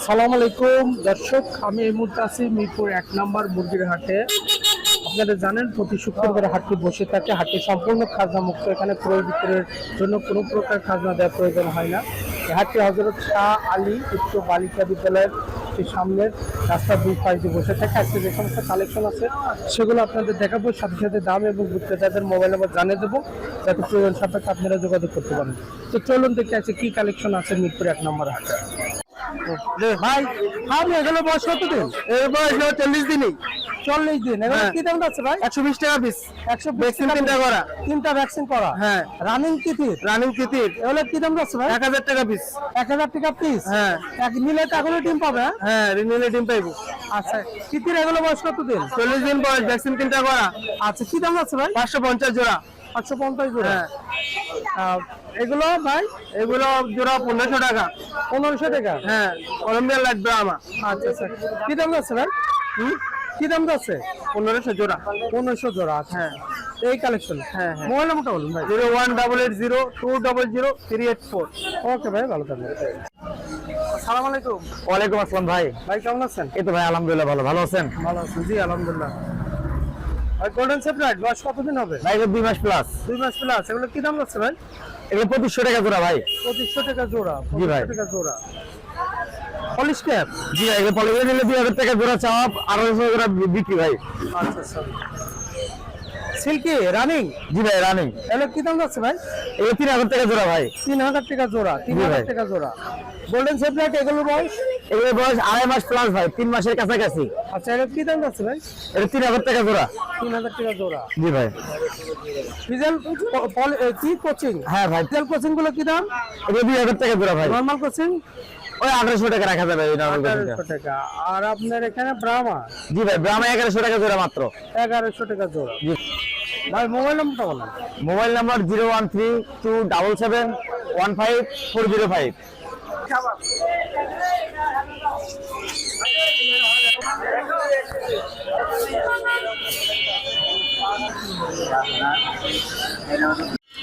আসসালামু আলাইকুম, দর্শক, আমি এই মুহূর্তে আছি মিরপুর এক নম্বর মুরগির হাটে। আপনারা জানেন, প্রতি শুক্রবার হাটটি বসে থাকে। হাটটি সম্পূর্ণ খাজনা মুক্ত এখানে ক্রয় বিক্রয়ের জন্য কোনো প্রকার খাজনা দেওয়ার প্রয়োজন হয় না। এই হাটটি হজরত শাহ আলী উচ্চ বালিকা বিদ্যালয়ের সামনের রাস্তার দুই পাশে বসে থাকে। আজকে যে সমস্ত কালেকশন আছে, সেগুলো আপনাদের দেখাবো। সাথে সাথে দাম এবং বিক্রেতাদের মোবাইল নাম্বার জানিয়ে দেবো। যাতে প্রয়োজন সাপেক্ষে আপনারা যোগাযোগ করতে পারেন। তো চলুন দেখে আছে কি কালেকশন আছে মিরপুর এক নম্বর হাটে। ভাই আমি এগুলো বয়স কত দিন এর বয়স চল্লিশ দিনই। চল্লিশ দিন। এগুলো হ্যাঁ। কি দাম যাচ্ছে ভাই? একশো বিশ টাকা পিস একশো ভ্যাকসিন তিনটা করা। তিনটা ভ্যাকসিন করা। হ্যাঁ। রানিং তিথির রানিং তিতির এগুলো কি দাম যাচ্ছে ভাই? এক হাজার টাকা পিস এক হাজার টাকা পিস হ্যাঁ। এক নিলে এখনও ডিম পাবে হ্যাঁ? হ্যাঁ রিনিলে ডিম পাইবো। আচ্ছা তিথির এগুলো বয়স কত দিন চল্লিশ দিন বয়স ভ্যাকসিন তিনটা করা। আচ্ছা কি দাম যাচ্ছে ভাই? পাঁচশো পঞ্চাশ জোড়া। পাঁচশো পঞ্চাশ জোড়া। হ্যাঁ। এগুলো ভাই? এগুলো জোড়া পনেরোশো টাকা। পনেরোশো টাকা? হ্যাঁ কলম্বিয়ান লাইট ব্রাহ্মা আচ্ছা আচ্ছা। কি দাম যাচ্ছে ভাই? হুম? কি দাম যাচ্ছে? পনেরোশো জোড়া। পনেরোশো জোড়া আচ্ছা। হ্যাঁ। এই কালেকশন হ্যাঁ হ্যাঁ। মোবাইল নাম্বারটা বলুন ভাই। Zero one double eight zero two double zero three eight four. Okay ভাই ভালো থাকবেন। সালাম আলাইকুম। ওয়ালাইকুম আসসালাম ভাই। ভাই কেমন আছেন? এই তো ভাই আলহামদুলিল্লাহ ভালো। ভালো আছেন? ভালো আছেন জি আলহামদুলিল্লাহ। ভাই গোল্ডেন সেপারেট বয়স কতদিন হবে? ভাই দুই মাস প্লাস দুই মাস প্লাস এগুলো কি দাম যাচ্ছে ভাই? এগুলো পঁচিশশো টাকা জোড়া ভাই। পঁচিশশো টাকা জোড়া জি ভাই। টাকা জোড়া। পলিশ ক্যাপ জি ভাই এগুলো পলিগ্রাম নিলে দুই হাজার টাকা জোড়া চাপ আড়াইশো জোড়া বিক্রি ভাই। আচ্ছা আচ্ছা। সিল্কি রানিং জি ভাই রানিং এগুলো কি দাম যাচ্ছে ভাই? এগুলো তিন হাজার টাকা জোড়া ভাই। তিন হাজার টাকা জোড়া তিন হাজার টাকা জোড়া। গোল্ডেন সেপারেট এগুলোর বয়স? এগুলো বয়স আড়াই মাস প্লাস ভাই তিন মাসের কাছাকাছি। আচ্ছা এগুলো কি দাম যাচ্ছে ভাই? এটা তিন হাজার টাকা জোড়া। তিন হাজার টাকা জোড়া। জি ভাই। ডিজেল কি কোচিং হ্যাঁ ভাই। ডিজেল কোচিংগুলো কি দাম? এগুলো দুই হাজার টাকা জোড়া ভাই। নর্মাল কোচিং ওই আঠারোশো টাকা রাখা যাবে এই কোচিংটা। টাকা। আর আপনার এখানে ব্রাহ্মা জি ভাই ব্রাহ্মা এগারোশো টাকা জোড়া মাত্র। এগারোশো টাকা জোড়া। ভাই মোবাইল নাম্বারটা বলেন mobile number zero one three two double seven one five four zero five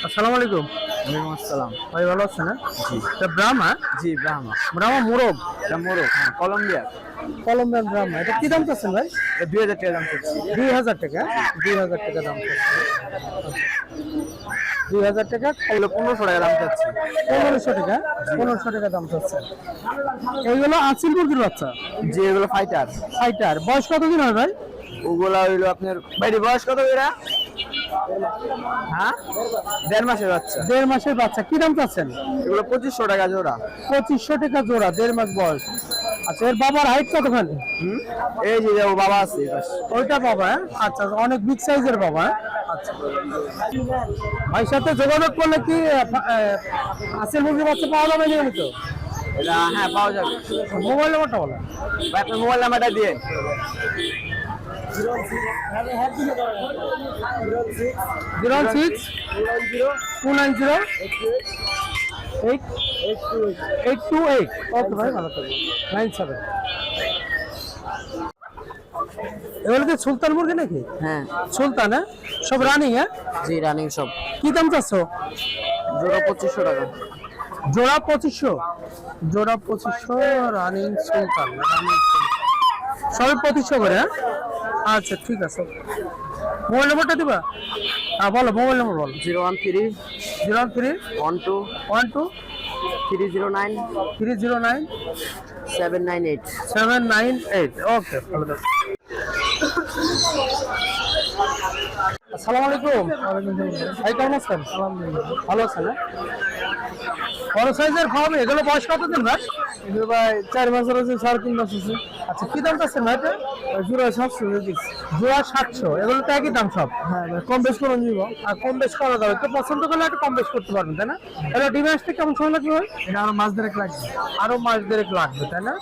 আসসালামু আলাইকুম। ওয়ালাইকুম আসসালাম। ভাই ভালো আছেন হ্যাঁ? এটা ব্রাহ্মা জি ব্রাহ্মা। ব্রাহ্মা মোরগ এটা মোরগ হ্যাঁ কলম্বিয়া কলম্বিয়ান ব্রাহ্মা। এটা কি দাম চাচ্ছেন ভাই? দুই হাজার টাকা দাম করছি দুই হাজার টাকা দুই হাজার টাকা দাম দুই হাজার টাকা এগুলো পনেরোশো টাকা দাম চাচ্ছি। পনেরোশো টাকা পনেরোশো টাকা দাম চাচ্ছে এইগুলো আচিল মুরগির বাচ্চা? যে এগুলো ফাইটার ফাইটার বয়স কতদিন হয় ভাই? ওগুলা হইল আপনার বাইরে বয়স কত এরা হ্যাঁ? দেড় মাসের বাচ্চা। দেড় মাসের বাচ্চা। কি দাম চাচ্ছেন? এগুলো পঁচিশশো টাকা জোড়া। পঁচিশশো টাকা জোড়া দেড় মাস বয়স। আচ্ছা এর বাবার হাইট কতখানি? এই যে ও বাবা আছে ওইটা বাবা হ্যাঁ? আচ্ছা অনেক বিগ সাইজের বাবা হ্যাঁ? আচ্ছা। ভাই সাথে যোগাযোগ করলে কি আসেল মুরগি বাচ্চা পাওয়া যাবে নিয়মিত এটা হ্যাঁ পাওয়া যাবে। মোবাইল নাম্বারটা বলেন। মোবাইল নাম্বারটা দিয়ে। Zero six two nine zero eight eight two eight. Okay ভাই ভালো থাকবেন। নাইন সেভেন এগুলো কি সুলতান মুরগি নাকি? হ্যাঁ। সুলতান হ্যাঁ? সব রানিং হ্যাঁ? জি রানিং সব। কি দাম চাচ্ছ? জোড়া পঁচিশশো টাকা। জোড়া পঁচিশশো? জোড়া পঁচিশশো রানিং সুলতান রানিং সবই পঁচিশশো করে হ্যাঁ? আচ্ছা ঠিক আছে। মোবাইল নম্বরটা দিবা? হ্যাঁ বলো মোবাইল নম্বর বলো। Zero one three zero one three one two one two three zero nine three zero nine seven nine eight. Seven nine eight. Okay ভালো থাকো। আসসালামু আলাইকুম। ভাই কেমন আছেন? ভালো আছেন হ্যাঁ? বড় সাইজের ফার্ম এগুলো বয়স কতদিন ভাই? এগুলো ভাই চার মাসের আছে সাড়ে তিন মাস আছে। আচ্ছা কি দাম চাচ্ছেন ভাই এটা? জোড়া সাতশো জোড়া সাতশো এগুলো তো একই দাম সব? হ্যাঁ কম বেশ করে নিব। আর কম বেশ করা যাবে তো পছন্দ করলে একটু কম বেশ করতে পারবেন তাই না? এটা ডিমে আসতে কেমন সময় লাগবে ভাই? এটা আমার মাছ দেড়েক লাগবে। আরও মাস দেড়েক লাগবে তাই না?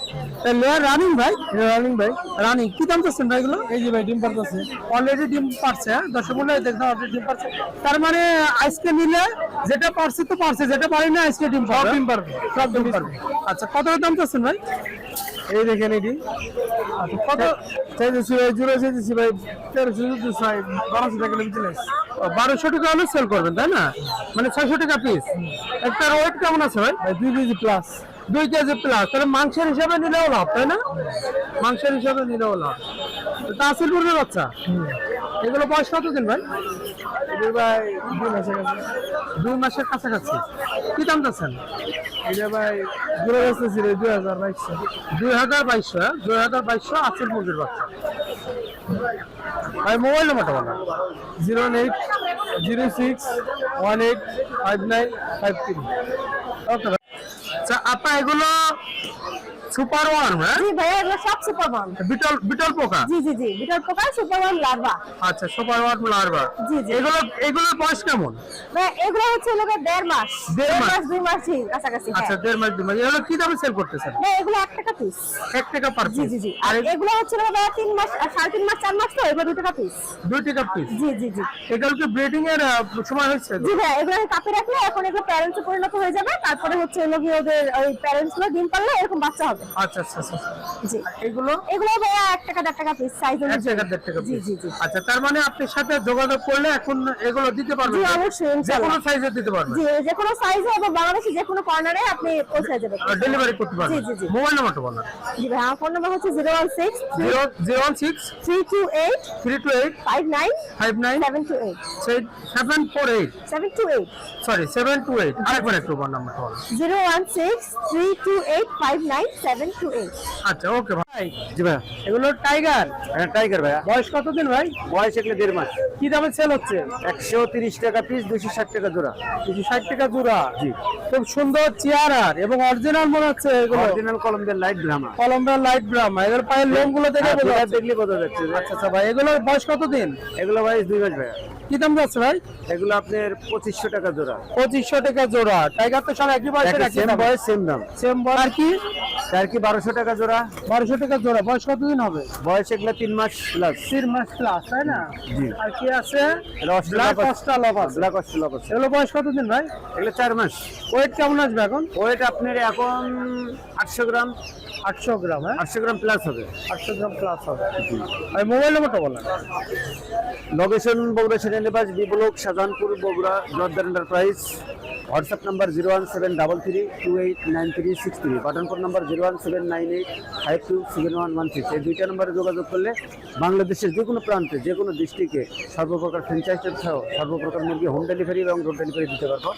লেয়ার রানিং ভাই? রানিং ভাই। রানিং কি দাম চাচ্ছেন ভাই এগুলো? এই যে ভাই ডিম পারতেছে। অলরেডি ডিম পারছে হ্যাঁ? দর্শক মূল্য দেখলাম অলরেডি ডিম পারছে। তার মানে আজকে নিলে যেটা পারছে তো পারছে যেটা পারি না আজকে ডিম পারবে? ডিম পারবে। সব ডিম পারবে। আচ্ছা কত দাম চাচ্ছেন ভাই? এই দেখেন এটি। আচ্ছা কত? চাইতেছি ভাই জোড়া চাইতেছি ভাই তেরোশো দিতে বারোশো টাকা লেগে চলে বারোশো টাকা হলে সেল করবেন তাই না? মানে ছয়শো টাকা পিস একটা ওয়েট কেমন আছে ভাই? ভাই দুই কেজি প্লাস দুই কেজি প্লাস তাহলে মাংসের হিসাবে নিলেও লাভ তাই না? মাংসের হিসাবে নিলেও লাভ। মুরগির বাচ্চা? এগুলো বয়স কত দিন ভাই? এটা ভাই দুই মাসের কাছে। দুই মাসের কাছাকাছি। কি দাম চাচ্ছেন? এটা ভাই ঘুরে আসতেছিল দুই হাজার বাইশশো। দুই হাজার বাইশশো হ্যাঁ? দুই হাজার বাইশশো আসিল মুরগির বাচ্চা। ভাই মোবাইল নাম্বারটা বলো zero eight zero six one eight five nine five three. Okay আচ্ছা আপা এগুলো সুপার ওয়ার্ম হ্যাঁ জি ভাইয়া এগুলো সব সুপার ওয়ার্ম বিটল বিটল পোকা? জি জি জি বিটার পোকা সুপার ওয়ার্ম লার্ভা আচ্ছা সুপার ওয়ার্ম লার্ভা জি, জি। এগুলো এগুলোর বয়স কেমন? ভাইয়া এগুলো হচ্ছে লোক দেড় মাস। দেড় মাস? দুই মাস জি, কাছাকাছি হ্যাঁ। আচ্ছা দেড় মাস দুই মাস। এগুলো কি দামে সেল করতেছেন? ভাইয়া এগুলো এক টাকা পিস এক টাকা পার জি পিস জি জি। আর এগুলো হচ্ছে লোক তিন মাস আর সাড়ে তিন মাস চার মাস তো এগুলো দুই টাকা পিস দুই টাকা পিস জি জি জি। এগুলো কি ব্রিডিং এর সময় হয়েছে? জি ভাইয়া এগুলো কাপে রাখলে এখন এগুলো প্যারেন্টসে পরিণত হয়ে যাবে। তারপরে হচ্ছে গিয়ে ওদের ওই প্যারেন্টসগুলো ডিম পারলে এরকম বাচ্চা হবে। আচ্ছা, আচ্ছা আচ্ছা জি। এগুলো? এগুলো ভাইয়া 1 টাকা পিস সাইজ টাকা আচ্ছা, তার মানে আপনার সাথে যোগাযোগ করলে এখন এগুলো দিতে পারবেন জি অবশ্যই ইনশাআল্লাহ। যে কোনো সাইজে দিতে পারবেন। জি যে কোনো সাইজে এবং বাংলাদেশে যে কোনো কর্নারে আপনি পৌঁছে যাবেন ডেলিভারি করতে পারবেন। জি জি জি। মোবাইল নাম্বারটা বলুন। জি ভাই আমার ফোন নাম্বার হচ্ছে 016 016 328 328 59 59 728 748 728 সরি 728 আরেকবার একটু বলুন। নাম্বারটা 016 328 59 সেভেন টু এইট আচ্ছা ওকে ভাই। জি ভাইয়া এগুলো টাইগার হ্যাঁ টাইগার ভাইয়া। বয়স কতদিন ভাই? বয়স এগুলো দেড় মাস। কি দামে সেল হচ্ছে? একশো তিরিশ টাকা পিস দুশো ষাট টাকা জোড়া। দুশো ষাট টাকা জোড়া। জি। খুব সুন্দর চেয়ারার এবং অরিজিনাল মনে হচ্ছে এগুলো। অরিজিনাল কলম্বিয়ার লাইট ব্রাহ্মা কলম্বিয়ার লাইট ব্রাহ্মা এগুলো পায়ের লোমগুলো দেখে হ্যাঁ। দেখলে বোঝা যাচ্ছে আচ্ছা আচ্ছা ভাই এগুলো বয়স কতদিন? এগুলো বয়স দুই মাস ভাইয়া। কি দাম যাচ্ছে ভাই? এগুলো আপনার পঁচিশশো টাকা জোড়া। পঁচিশশো টাকা জোড়া। টাইগার তো সব একই বয়সের একই সেম বয়স সেম দাম। সেম বয়স। আর কি? তার কি বারোশো টাকা জোড়া? বারোশো টাকা জোড়া। বয়স কতদিন হবে? বয়স এগুলো তিন মাস প্লাস তিন মাস প্লাস তাই না? জি। আর কি আছে? এগুলো বয়স কতদিন ভাই? এগুলো চার মাস। ওয়েট কেমন আসবে এখন? ওয়েট আপনার এখন আটশো গ্রাম। আটশো গ্রাম হ্যাঁ? আটশো গ্রাম প্লাস হবে। আটশো গ্রাম প্লাস হবে। আর মোবাইল নাম্বারটা বলেন। Location Bogura সেনানিবাস B block Shahjahanpur Bogura Jordar enterprise WhatsApp number zero one seven double three two eight nine three six three Batanpur number zero one seven nine eight five two seven one one six এই দুইটা নম্বরে যোগাযোগ করলে বাংলাদেশের যে কোনো প্রান্তে, যে কোনো ডিস্ট্রিক্টে সর্বপ্রকার ফ্র্যাঞ্চাইজ সহ সর্বপ্রকার মুরগি হোম ডেলিভারি এবং রোড ডেলিভারি দিতে পারব।